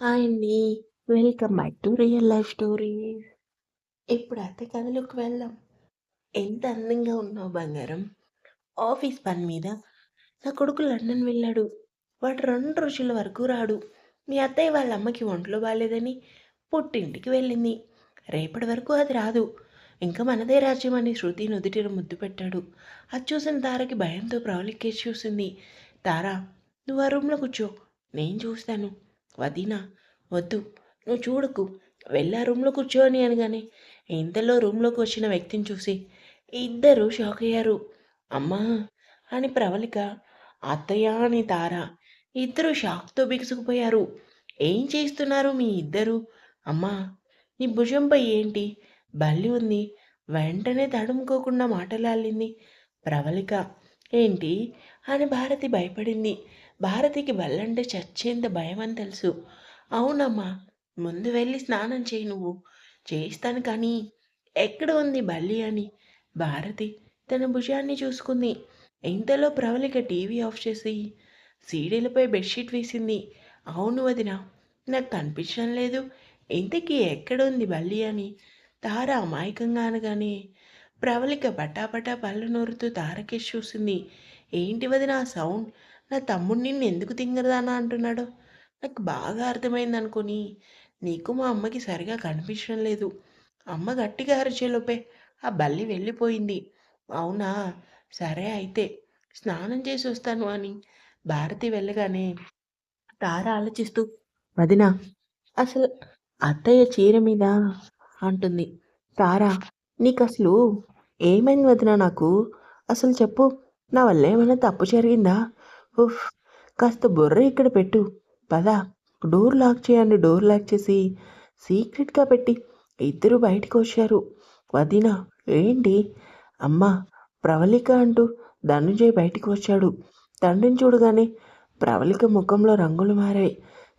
Hi అండి. Welcome back to real life stories. ఇప్పుడు అత్తే కథలోకి వెళ్దాం. ఎంత అందంగా ఉన్నావు బంగారం. ఆఫీస్ పని మీద నా కొడుకు లండన్ వెళ్ళాడు. వాడు 2 రోజుల వరకు రాడు. మీ అత్తయ్య వాళ్ళ అమ్మకి ఒంట్లో బాలేదని పుట్టింటికి వెళ్ళింది. రేపటి వరకు అది రాదు. ఇంక మనదే రాజ్యం అని శృతి నుదిటిన ముద్దు పెట్టాడు. అది చూసిన తారకి భయంతో ప్రవళికేసి చూసింది. తారా నువ్వు ఆ రూమ్‌లో కూర్చో. నేను చూస్తాను. వదినా వద్దు నువ్వు చూడకు వెళ్ళి ఆ రూమ్‌లో కూర్చోని అనగానే ఇంతలో రూమ్‌లోకి వచ్చిన వ్యక్తిని చూసి ఇద్దరూ షాక్ అయ్యారు. అమ్మా అని ప్రవళిక, అత్తయ్య అని తార ఇద్దరూ షాక్‌తో బిగుసుకుపోయారు. ఏం చేస్తున్నారు మీ ఇద్దరు? అమ్మా నీ భుజంపై ఏంటి? బల్లి ఉంది. వెంటనే తడుముకోకుండా మాటలాడింది ప్రవళిక. ఏంటి? అని భారతి భయపడింది. భారతికి బల్లంటే చచ్చేంత భయం అని తెలుసు. అవునమ్మా ముందు వెళ్ళి స్నానం చేయి నువ్వు. చేయిస్తాను కానీ ఎక్కడ ఉంది బల్లి అని భారతి తన భుజాన్ని చూసుకుంది. ఇంతలో ప్రవళిక టీవీ ఆఫ్ చేసి సీడీలపై బెడ్షీట్ వేసింది. అవును వదినా నాకు కనిపించడం లేదు. ఇంతకీ ఎక్కడుంది బల్లి అని తార అమాయకంగా అనగానే ప్రవళిక పటాపటా పళ్ళు నూరుతూ తారకేసి చూసింది. ఏంటి వదినా ఆ సౌండ్? నా తమ్ముడు నిన్ను ఎందుకు తింగరదానా అంటున్నాడు నాకు బాగా అర్థమైందనుకొని నీకు మా అమ్మకి సరిగా కనిపించడం లేదు. అమ్మ గట్టిగా అరిచేలోపే ఆ బల్లి వెళ్ళిపోయింది. అవునా సరే అయితే స్నానం చేసి వస్తాను అని భారతి వెళ్ళగానే తార ఆలోచిస్తూ వదినా అసలు అత్తయ్య చీర మీద అంటుంది. తారా నీకు అసలు ఏమైంది వదినా నాకు? అసలు చెప్పు. నా వల్ల ఏమైనా తప్పు జరిగిందా? ఉఫ్! కాస్త బొర్ర ఇక్కడ పెట్టు. పద డోర్ లాక్ చేయండి డోర్ లాక్ చేసి సీక్రెట్‌గా పెట్టి ఇద్దరు బయటికి వచ్చారు. వదినా ఏంటి? అమ్మా ప్రవళిక అంటూ ధనుంజయ్ బయటికి వచ్చాడు. తండ్రిని చూడగానే ప్రవళిక ముఖంలో రంగులు మారాయి.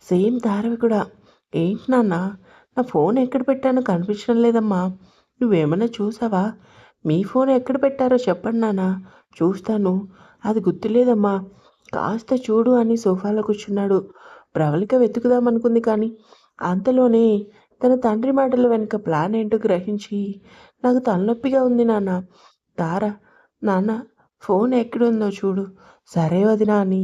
సేమ్ తారవి కూడా. ఏంటి నాన్న నా ఫోన్ ఎక్కడ పెట్టానో కనిపించడం లేదమ్మా. నువ్వేమైనా చూసావా? మీ ఫోన్ ఎక్కడ పెట్టారో చెప్పండి నాన్న చూస్తాను. అది గుర్తులేదమ్మా. కాస్త చూడు అని సోఫాలో కూర్చున్నాడు. ప్రవళిక వెతుకుదామనుకుంది కానీ అంతలోనే తన తండ్రి మాటల వెనుక ప్లాన్ ఏంటో గ్రహించి నాకు తలనొప్పిగా ఉంది నాన్న. తార నాన్న ఫోన్ ఎక్కడుందో చూడు. సరే వదినా అని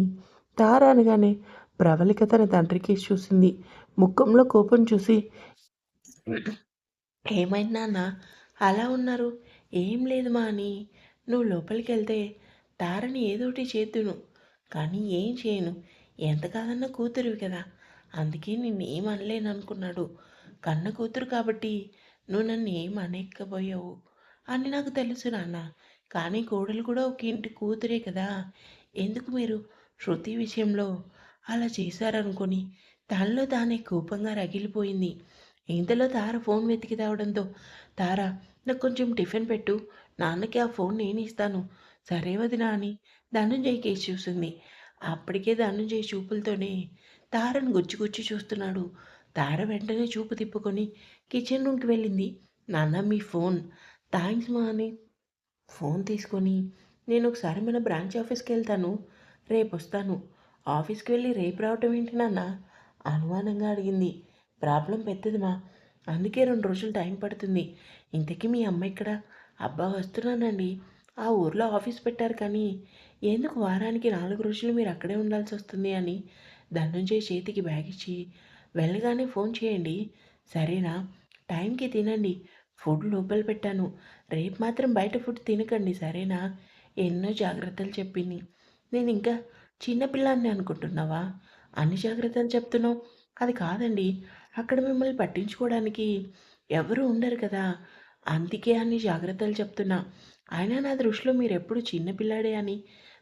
తార అనగానే ప్రవళిక తన తండ్రికి చూసింది. ముఖంలో కోపం చూసి ఏమైంది నాన్న అలా ఉన్నారు? ఏం లేదు మా అని నువ్వు లోపలికి వెళ్తే తారని ఏదోటి చేద్దును. కానీ ఏం చేయను. ఎంత కాదన్నా కూతురివి కదా! అందుకే నిన్నేం అనలేననుకున్నాడు. కన్న కూతురు కాబట్టి నువ్వు నన్ను ఏం అనలేకపోయావు అని నాకు తెలుసు నాన్న. కానీ కోడలు కూడా ఒక ఇంటి కూతురే కదా! ఎందుకు మీరు శృతి విషయంలో అలా చేశారనుకొని తనలో తానే కోపంగా రగిలిపోయింది. ఇంతలో తార ఫోన్ వెతికి తేవడంతో తార నాకు కొంచెం టిఫిన్ పెట్టు. నాన్నకి ఆ ఫోన్ నేను ఇస్తాను. సరే వదినా అని ధనుంజయ్ కేసి చూసింది. అప్పటికే ధనుంజయ్ చూపులతోనే తారను గుచ్చిగుచ్చి గుచ్చి చూస్తున్నాడు. తార వెంటనే చూపు తిప్పుకొని కిచెన్ రూమ్‌కి వెళ్ళింది. నాన్న మీ ఫోన్. థ్యాంక్స్ మా అని ఫోన్ తీసుకొని నేను ఒకసారి మన బ్రాంచ్ ఆఫీస్‌కి వెళ్తాను. రేపు వస్తాను ఆఫీస్‌కి వెళ్ళి రేపు రావటం ఏంటి నాన్న? అనుమానంగా అడిగింది. ప్రాబ్లం పెద్దది మా. అందుకే రెండు రోజులు టైం పడుతుంది. ఇంతకీ మీ అమ్మ ఇక్కడ అబ్బా వస్తున్నానండి. ఆ ఊర్లో ఆఫీస్ పెట్టారు కానీ ఎందుకు వారానికి నాలుగు రోజులు మీరు అక్కడే ఉండాల్సి వస్తుంది అని ధనుంజయ్ చేతికి బ్యాగ్ ఇచ్చి వెళ్ళగానే ఫోన్ చేయండి. సరేనా? టైంకి తినండి. ఫుడ్ లోపల పెట్టాను. రేపు మాత్రం బయట ఫుడ్ తినకండి సరేనా? ఎన్నో జాగ్రత్తలు చెప్పింది. నేను చిన్న చిన్నపిల్లాన్ని అనుకుంటున్నావా? అన్ని జాగ్రత్తలు చెప్తున్నావు. అది కాదండి. అక్కడ మిమ్మల్ని పట్టించుకోవడానికి ఎవరు ఉండరు కదా! అందుకే అన్ని జాగ్రత్తలు చెప్తున్నా. అయినా నా దృష్టిలో మీరెప్పుడు చిన్న పిల్లాడే అని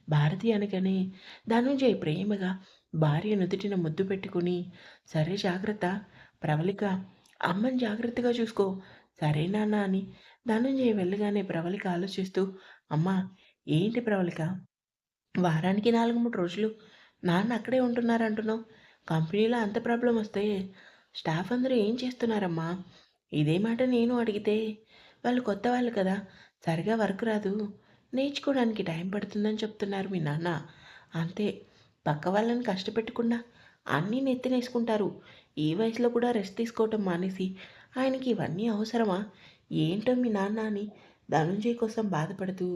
భారతి అనగానే ధనుంజయ్ ప్రేమగా భార్య నుదుటిన ముద్దు పెట్టుకొని సరే జాగ్రత్త. ప్రవళిక అమ్మని జాగ్రత్తగా చూసుకో. సరే నాన్న అని ధనుంజయ్ వెళ్ళగానే ప్రవళిక ఆలోచిస్తూ అమ్మా ఏంటి ప్రవళిక? వారానికి 4, 3 రోజులు నాన్న అక్కడే ఉంటున్నారంటున్నావు. కంపెనీలో అంత ప్రాబ్లం వస్తే స్టాఫ్ అందరూ ఏం చేస్తున్నారమ్మా? ఇదే మాట నేను అడిగితే వాళ్ళు కొత్త వాళ్ళు కదా! సరిగా వర్క్ రాదు. నేర్చుకోవడానికి టైం పడుతుందని చెప్తున్నారు మీ నాన్న. అంతే. పక్క వాళ్ళని కష్టపెట్టకుండా అన్నీ నెత్తినేసుకుంటారు. ఈ వయసులో కూడా రెస్ట్ తీసుకోవటం మానేసి ఆయనకి ఇవన్నీ అవసరమా? ఏంటో మీ నాన్న అని ధనుంజయ్ కోసం బాధపడుతూ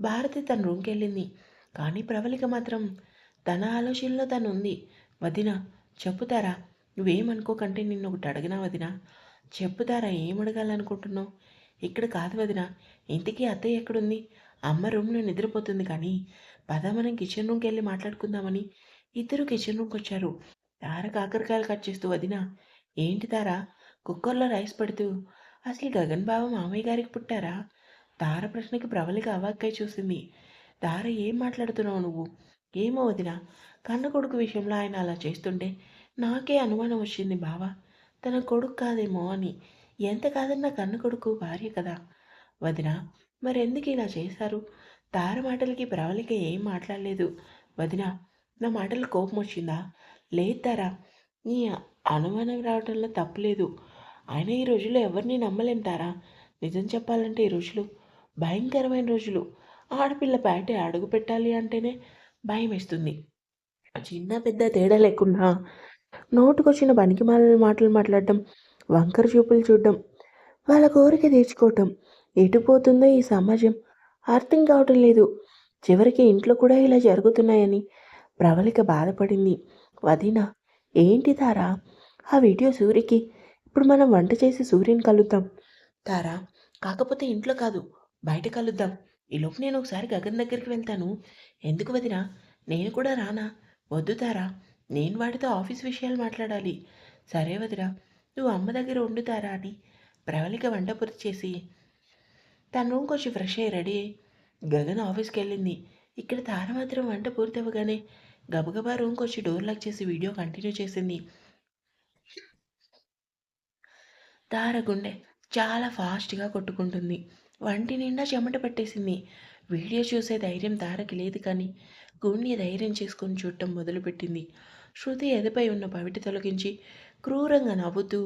భారతి తన రూమ్కి వెళ్ళింది. కానీ ప్రవళిక మాత్రం తన ఆలోచనలో తను ఉంది. వదిన చెప్పుతారా? నువ్వేమనుకోకంటే నిన్ను ఒకటి అడిగినా వదిన చెప్పుతారా? ఏం అడగాలనుకుంటున్నావు ఇక్కడ కాదు వదిన ఇంటికి అత్తయ్య ఎక్కడుంది? అమ్మ రూమ్లో నిద్రపోతుంది కానీ పద మనం కిచెన్ రూమ్కి వెళ్ళి మాట్లాడుకుందామని ఇద్దరు కిచెన్ రూమ్కి వచ్చారు. తార కాకరకాయలు కట్ చేస్తూ వదిన ఏంటి తారా కుక్కర్లో రైస్ పెడుతూ అసలు గగన్ బాబు మామయ్య గారికి పుట్టారా? తార ప్రశ్నకి ప్రబలిక అవాక్కై చూసింది. తార ఏం మాట్లాడుతున్నావు నువ్వు? ఏమో వదిన కన్న కొడుకు విషయంలో ఆయన అలా చేస్తుంటే నాకే అనుమానం వచ్చింది బావ. తన కొడుకు కాదేమో అని ఎంత కాదన్న కన్ను కొడుకు భార్య కదా. వదిన మరెందుకు ఇలా చేశారు? తార మాటలకి ప్రవళిక ఏం మాట్లాడలేదు. వదిన నా మాటలు కోపం వచ్చిందా? లేదు తారా నీ అనుమానం రావడంలో తప్పులేదు. ఆయన ఈ రోజుల్లో ఎవరిని నమ్మలేం తారా? నిజం చెప్పాలంటే ఈ రోజులు భయంకరమైన రోజులు. ఆడపిల్ల బయట అడుగు పెట్టాలి అంటేనే భయం వేస్తుంది. చిన్న పెద్ద తేడా లేకుండా నోటుకొచ్చిన పనికి మాటలు మాట్లాడటం వంకర చూపులు చూడడం వాళ్ళ కోరిక తీర్చుకోవటం ఎటుపోతుందో ఈ సమాజం అర్థం కావటం లేదు. చివరికి ఇంట్లో కూడా ఇలా జరుగుతున్నాయని ప్రవళిక బాధపడింది. వదిన ఏంటి తారా? ఆ వీడియో సూర్యకి ఇప్పుడు మనం వంట చేసి సూర్యుని కలుద్దాం. తారా కాకపోతే ఇంట్లో కాదు బయట కలుద్దాం. ఈలోపు నేను ఒకసారి గగన్ దగ్గరికి వెళ్తాను. ఎందుకు వదిన? నేను కూడా రానా? వద్దు తారా నేను వాడితో ఆఫీస్ విషయాలు మాట్లాడాలి. సరే వదిరా నువ్వు అమ్మ దగ్గర వండుతారా అని ప్రవళిక వంట పూర్తి చేసి తన రూమ్కి వచ్చి ఫ్రెష్ అయ్యి రెడీ గగన్ ఆఫీస్కి వెళ్ళింది. ఇక్కడ తార మాత్రం వంట పూర్తవ్వగానే గబగబా రూమ్కి వచ్చి డోర్ లాక్ చేసి వీడియో కంటిన్యూ చేసింది. తార గుండె చాలా ఫాస్ట్గా కొట్టుకుంటుంది. వంటి నిండా చెమట పట్టేసింది. వీడియో చూసే ధైర్యం తారకి లేదు కానీ గుండె ధైర్యం చేసుకొని చూడటం మొదలుపెట్టింది. శృతి ఎదపై ఉన్న పవిటి తొలగించి క్రూరంగా నవ్వుతూ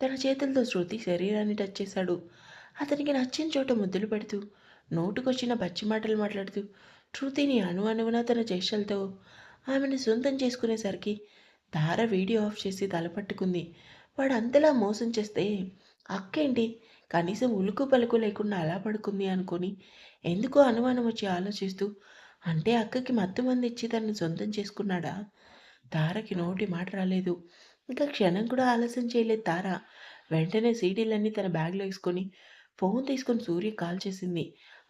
తన చేతులతో శృతి శరీరాన్ని టచ్ చేశాడు. అతనికి నచ్చిన చోట ముద్దులు పెడుతూ నోటుకొచ్చిన పచ్చి మాటలు మాట్లాడుతూ శృతిని అణు అణువున తన చేష్టలతో ఆమెను సొంతం చేసుకునేసరికి తార వీడియో ఆఫ్ చేసి తలపట్టుకుంది. వాడు అంతలా మోసం చేస్తే అక్కేంటి? కనీసం ఉలుకు పలుకు లేకుండా అలా పడుకుంది అనుకొని ఎందుకో అనుమానం వచ్చి ఆలోచిస్తూ అంటే అక్కకి మత్తు మంది ఇచ్చి తనను సొంతం చేసుకున్నాడా? తారకి నోటి మాట రాలేదు. ఇంకా క్షణం కూడా ఆలస్యం చేయలేదు తార. వెంటనే సీడీలన్నీ తన బ్యాగ్లో వేసుకొని ఫోన్ తీసుకొని సూర్య కాల్ చేసింది.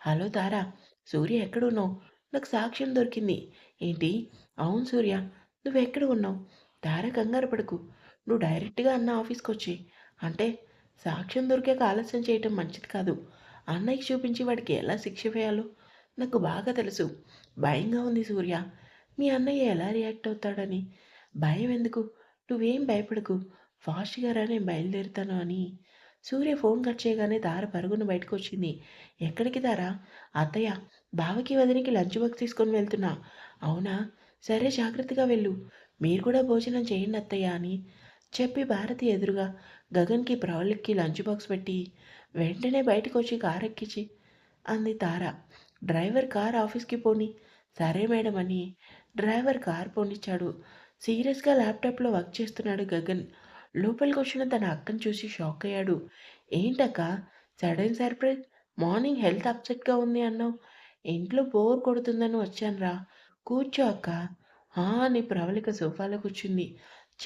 హలో తారా సూర్య ఎక్కడున్నావు? నాకు సాక్ష్యం దొరికింది. ఏంటి? అవును సూర్య నువ్వు ఎక్కడ ఉన్నావు? తార కంగారు పడకు. నువ్వు డైరెక్ట్గా అన్న ఆఫీస్కి వచ్చి అంటే సాక్ష్యం దొరికాక ఆలస్యం చేయటం మంచిది కాదు. అన్నయ్యకి చూపించి వాడికి ఎలా శిక్ష వేయాలో నాకు బాగా తెలుసు. భయంగా ఉంది సూర్య. మీ అన్నయ్య ఎలా రియాక్ట్ అవుతాడని? భయం ఎందుకు? నువ్వేం భయపడకు ఫాస్ట్గా రా నేను బయలుదేరుతాను అని. సూర్య ఫోన్ కట్ చేయగానే దార పరుగున బయటకు వచ్చింది ఎక్కడికి దారా అత్తయ్య బావకి వదినికి లంచ్ బాక్స్ తీసుకొని వెళ్తున్నా. అవునా? సరే జాగ్రత్తగా వెళ్ళు. మీరు కూడా భోజనం చేయండి అత్తయ్య అని చెప్పి భారతి ఎదురుగా గగన్కి ప్రవళిక్కి లంచ్ బాక్స్ పెట్టి వెంటనే బయటకు వచ్చి కారు ఎక్కించి అంది తార. డ్రైవర్ కార్ ఆఫీస్కి పోని. సరే మేడం అని డ్రైవర్ కార్ పోనిచ్చాడు. సీరియస్గా ల్యాప్టాప్లో వర్క్ చేస్తున్నాడు గగన్. లోపలికి వచ్చిన తన అక్కను చూసి షాక్ అయ్యాడు. ఏంటక్క? Sudden surprise? మార్నింగ్ హెల్త్ అప్సెట్గా ఉంది అన్నావు. ఇంట్లో బోర్ కొడుతుందని వచ్చానురా. కూర్చో అక్క. అని ప్రవళిక సోఫాలో కూర్చుంది.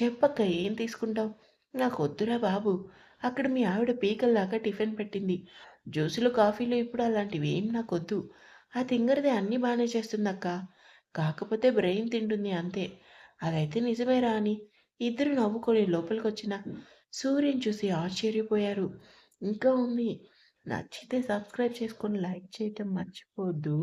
చెప్పక్క ఏం తీసుకుంటావు? నాకు వద్దురా బాబు. అక్కడ మీ ఆవిడ పీకల్లాగా టిఫిన్ పెట్టింది. జ్యూసులు కాఫీలు ఇప్పుడు అలాంటివి ఏం నాకు వద్దు ఆ తింగరిది అన్నీ బాగానే చేస్తుందక్క. కాకపోతే బ్రెయిన్ తింటుంది అంతే. అదైతే నిజమేరా అని ఇద్దరు నవ్వుకొని లోపలికి వచ్చిన సూర్యుని చూసి ఆశ్చర్యపోయారు. ఇంకా ఉంది. నచ్చితే సబ్స్క్రైబ్ చేసుకొని లైక్ చేయటం మర్చిపోద్దు.